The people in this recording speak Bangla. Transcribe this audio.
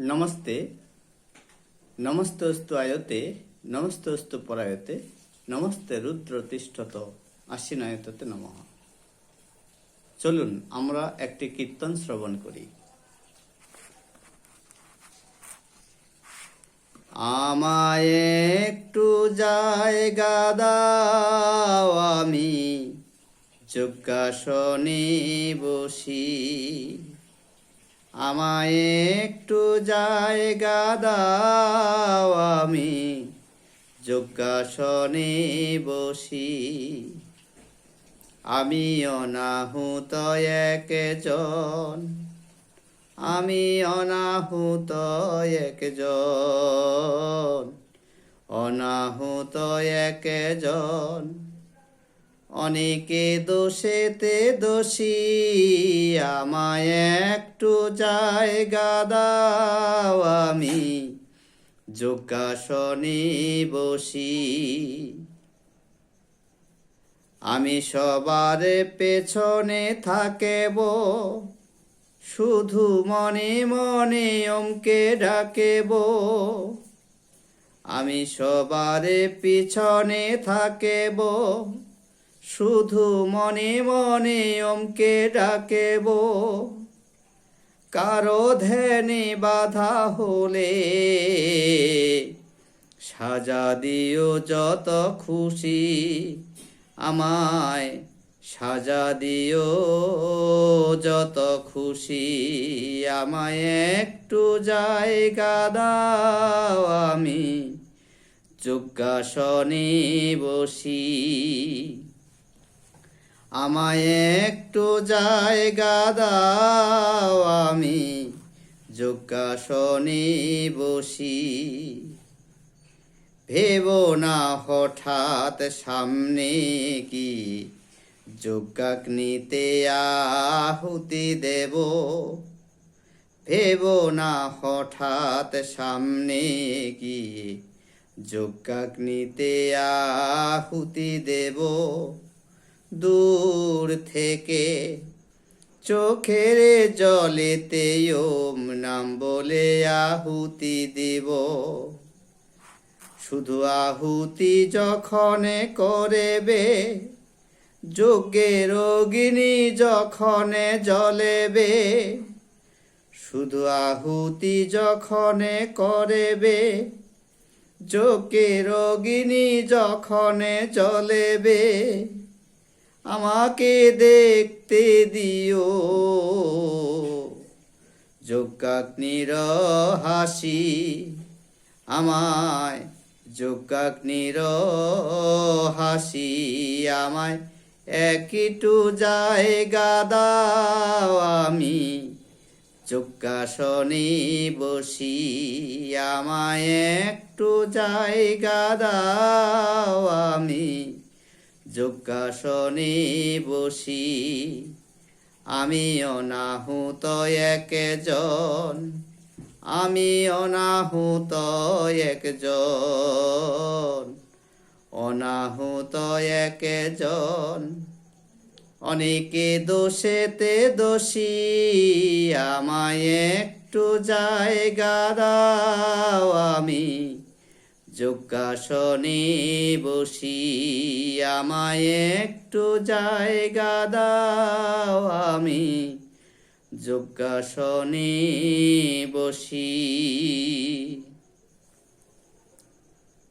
নমস্তে, নমস্তস্তু আয়তে, নমস্তস্তু পরায়তে, নমস্তে রুদ্র তিষ্ঠত, আশ্বিনায়ততে নমঃ। চলুন, আমরা একটি কীর্তন শ্রবণ করি। আমায় একটু জায়গা দাও আমি যোগ্যাসনে বসি। আমায় একটু জায়গা দাও আমি। যোগ্যাসনে বসি। আমি অনাহুত একজন। আমি অনাহুত একজন। অনাহুত একজন। অনেকে দোষেতে দোষী, আমায় একটু জায়গা দাও আমি। যোগাসনে বসি। আমি সবার পেছনে থাকেব। শুধু মনে মনে ওমকে ডাকেব। আমি সবার পিছনে থাকেব। শুধু মনে মনে ওমকে ডাকেব। কারও ধ্যানে বাধা হলে সাজা দিও যত খুশি, আমায় সাজা দিও যত খুশি, আমায় একটু জায়গা দাও আমি যোগ্যাসনে বসি। আমায় একটু জায়গা দাও আমি যোগ্যাসনে বসি। ভেব না হঠাৎ সামনে কি, যজ্ঞাগ্নিতে আহুতি দেব। ভেব না হঠাৎ সামনে কি, যজ্ঞাগ্নিতে আহুতি দেব। দূর থেকে চোখের জলেতে ওম নাম বলে আহুতি দেব। শুধু আহুতি যখন করেবে যজ্ঞের অগ্নি যখন জ্বলেবে, শুধু আহুতি যখন করেবে যজ্ঞের অগ্নি যখন জ্বলেবে। আমাকে দেখতে দিও। যজ্ঞাগ্নির হাসি আমায় যজ্ঞাগ্নির হাসি আমায়, একটু জায়গা দাও আমি। যোগ্যাসনে বসি আমায়, একটু জায়গা দাও আমি। যোগ্যাসনে বসি। আমি অনাহুত একজন আমি অনাহুত একজন। অনাহুত একজন, অনেকে দোষেতে দোষী, আমায় একটু জায়গা দাও আমি। যোগ্যাসনে বসি আমায় একটু জায়গা দাও আমি। যোগ্যাসনে বসি।